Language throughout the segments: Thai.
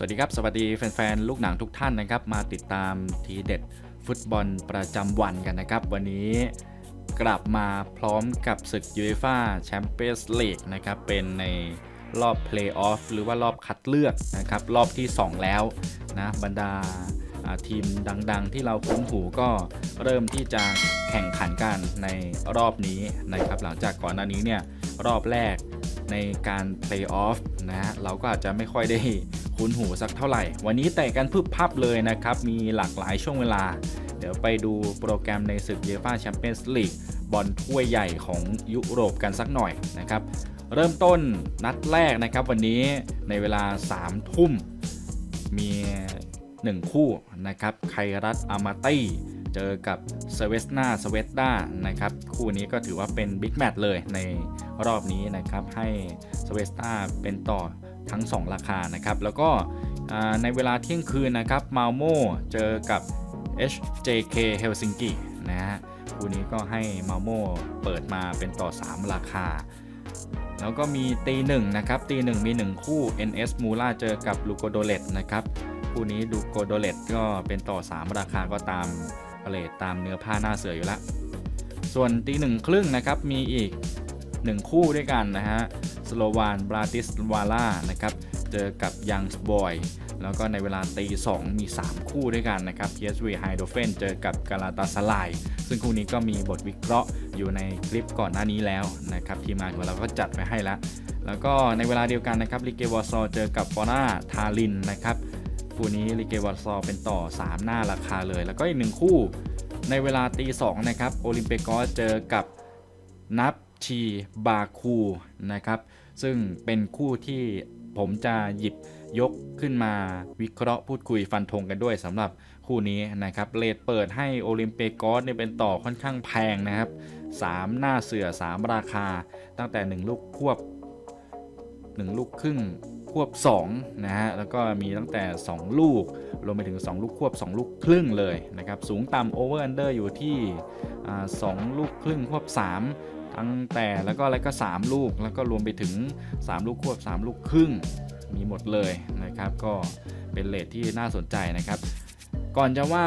สวัสดีครับ สวัสดีแฟนๆ ลูกหนังทุกท่านนะครับ มาติดตามทีเด็ดฟุตบอลประจำวันกันนะครับ วันนี้กลับมาพร้อมกับศึกยู e ฟ่าแชมเปี้ยนส์ลีกนะครับ เป็นในรอบเพลย์ออฟหรือว่ารอบคัดเลือกนะครับ รอบที่ 2 แล้วนะบรรดาทีมดังๆ ที่เราคุ้นหูก็เริ่มที่จะแข่งขันกันในรอบนี้นะครับ หลังจากก่อนหน้านี้เนี่ยรอบแรกในการเพลย์ออฟนะเราก็อาจจะไม่ค่อยได้ คุ้นหูสักเท่าไหร่ วันนี้แต่กันพึบพับเลยนะครับ มีหลากหลายช่วงเวลา เดี๋ยวไปดูโปรแกรมในศึกเยฟ่าแชมเปี้ยนส์ลีกบอลถ้วยใหญ่ของยุโรปกันสักหน่อยนะครับ เริ่มต้นนัดแรกนะครับ วันนี้ในเวลา3ทุ่มมี 1 คู่นะครับไครัตอามาตี้เจอกับเซเวสนาสเวตดานะครับ คู่นี้ก็ถือว่าเป็นบิ๊กแมตช์เลยในรอบนี้นะครับ ให้สเวสตาเป็นต่อ ทั้ง 2 ราคานะครับ แล้วก็ในเวลาเที่ยงคืนนะครับมาโมเจอกับ HJK Helsinki นะฮะคู่นี้ก็ให้มาโมเปิดมาเป็นต่อ 3 ราคา แล้วก็มีตีหนึ่งนะครับตีหนึ่งมี 1 คู่ NS m u l a เจอกับลูโกโดเลตนะครับคู่นี้ดูโกโดเลตก็เป็นต่อ 3 ราคาก็ตามเลทตามเนื้อผ้าหน้าเสืออยู่แล้ว ส่วนตีหนึ่งครึ่งนะครับมีอีก 1 คู่ด้วยกันนะฮะ สโลวานบราติสวาล่านะครับ เจอกับยังส์บอยแล้วก็ในเวลาตี 2 มี 3 คู่ด้วยกันนะครับ PSV h e i d o f e n เจอกับกาลาตาสลายซึ่งคู่นี้ก็มีบทวิเคราะห์อยู่ในคลิปก่อนหน้านี้แล้วนะครับ ทีมงานของเราก็จัดไว้ให้แล้ว แล้วก็ในเวลาเดียวกันนะครับลิเกวอร์ซอเจอกับฟอนาทาลินนะครับคู่นี้ลิเกวอร์ซอเป็นต่อ 3 หน้าราคาเลย แล้วก็อีกหนึ่งคู่ ในเวลาตี2นะครับโอลิมเปกอสเจอกับนับ ชีบาคูนะครับ ซึ่งเป็นคู่ที่ผมจะหยิบยกขึ้นมาวิเคราะห์พูดคุยฟันธงกันด้วยสำหรับคู่นี้นะครับเลทเปิดให้โอลิมเปกอสเนี่ยเป็นต่อค่อนข้างแพงนะครับ 3 หน้าเสือ 3 ราคา ตั้งแต่ 1 ลูกควบ 1 ลูกครึ่งควบ2นะฮะแล้วก็มีตั้งแต่ 2 ลูกรวมไปถึง 2 ลูกควบ 2 ลูกครึ่งเลยนะครับสูงต่ำโอเวอร์อันเดอร์อยู่ที่อ่า2ลูกครึ่งควบ 3 ตั้งแต่แล้วก็แล้วก็ 3 ลูกแล้วก็รวมไปถึง 3 ลูกควบ 3 ลูกครึ่งมีหมดเลยนะครับ ก็เป็นเลทที่น่าสนใจนะครับ ก่อนจะว่า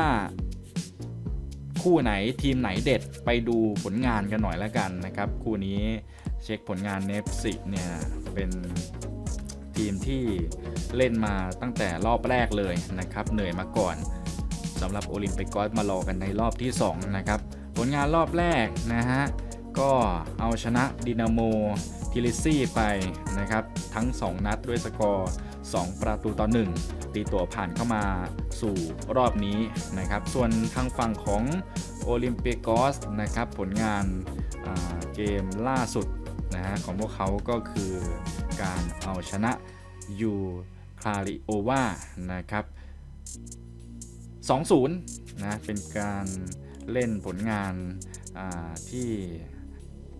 คู่ไหนทีมไหนเด็ดไปดูผลงานกันหน่อยแล้วกันนะครับ คู่นี้เช็คผลงานเนฟสิเนี่ยเป็นทีมที่เล่นมาตั้งแต่รอบแรกเลยนะครับ เหนื่อยมาก่อนสำหรับโอลิมปิกอสมารอกันในรอบที่ 2 นะครับ ผลงานรอบแรกนะฮะ ก็เอาชนะดินาโมทิลิซี่ไปนะครับทั้ง 2 นัดด้วยสกอร์ 2 ประตูต่อ 1 ตีตัวผ่านเข้ามาสู่รอบนี้นะครับ ส่วนทางฝั่งของโอลิมเปกอสนะครับผลงานาเกมล่าสุดนะฮะของพวกเขาก็คือการเอาชนะยูคลาริโอวานะครับ 2-0 นะ เป็นการเล่นผลงานาที่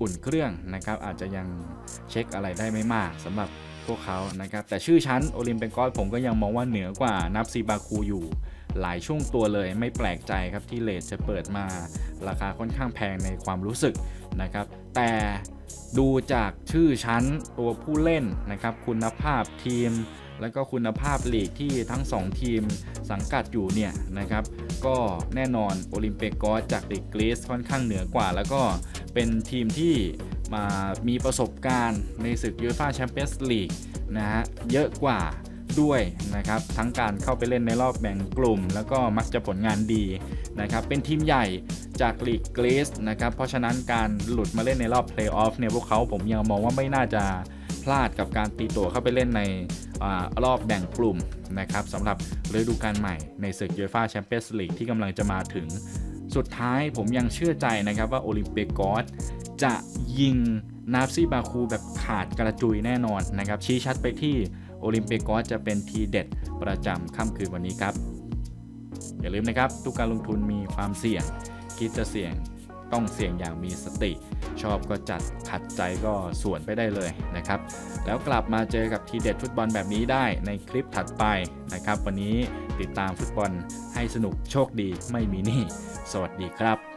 อุ่นเครื่องนะครับ อาจจะยังเช็คอะไรได้ไม่มากสำหรับพวกเขานะครับ แต่ชื่อชั้นโอลิมเปกอสผมก็ยังมองว่าเหนือกว่านับซีบาคูอยู่หลายช่วงตัวเลยไม่แปลกใจครับที่เลทจะเปิดมาราคาค่อนข้างแพงในความรู้สึกนะครับ แต่ดูจากชื่อชั้นตัวผู้เล่นนะครับ คุณภาพทีม แล้วก็คุณภาพลีกที่ทั้ง 2 ทีมสังกัดอยู่เนี่ยนะครับ ก็แน่นอนโอลิมเปกอสจากลีกกรีซค่อนข้างเหนือกว่า แล้วก็ เป็นทีมที่มามีประสบการณ์ในศึกยูฟ่าแชมเปี้ยนส์ลีกนะฮะเยอะกว่าด้วยนะครับทั้งการเข้าไปเล่นในรอบแบ่งกลุ่ม แล้วก็มักจะผลงานดีนะครับเป็นทีมใหญ่จากลีกกรีซนะครับเพราะฉะนั้นการหลุดมาเล่นในรอบเพลย์ออฟเนี่ยพวกเขาผมยังมองว่าไม่น่าจะพลาดกับการตีตัวเข้าไปเล่นในอรอบแบ่งกลุ่มนะครับสำหรับฤดูกาลใหม่ในศึกยูฟ่าแชมเปี้ยนส์ลีกที่กำลังจะมาถึง สุดท้ายผมยังเชื่อใจนะครับว่าโอลิมเปกอสจะยิงนาฟซี่บาคูแบบขาดกระจุยแน่นอนนะครับ ชี้ชัดไปที่โอลิมเปกอสจะเป็นทีเด็ดประจำค่ำคืนวันนี้ครับ อย่าลืมนะครับ ทุกการลงทุนมีความเสี่ยง คิดจะเสี่ยงต้องเสี่ยงอย่างมีสติ ชอบก็จัดขัดใจก็สวนไปได้เลยนะครับ แล้วกลับมาเจอกับทีเด็ดฟุตบอลแบบนี้ได้ในคลิปถัดไปนะครับ วันนี้ ติดตามฟุตบอลให้สนุกโชคดีไม่มีหนี้สวัสดีครับ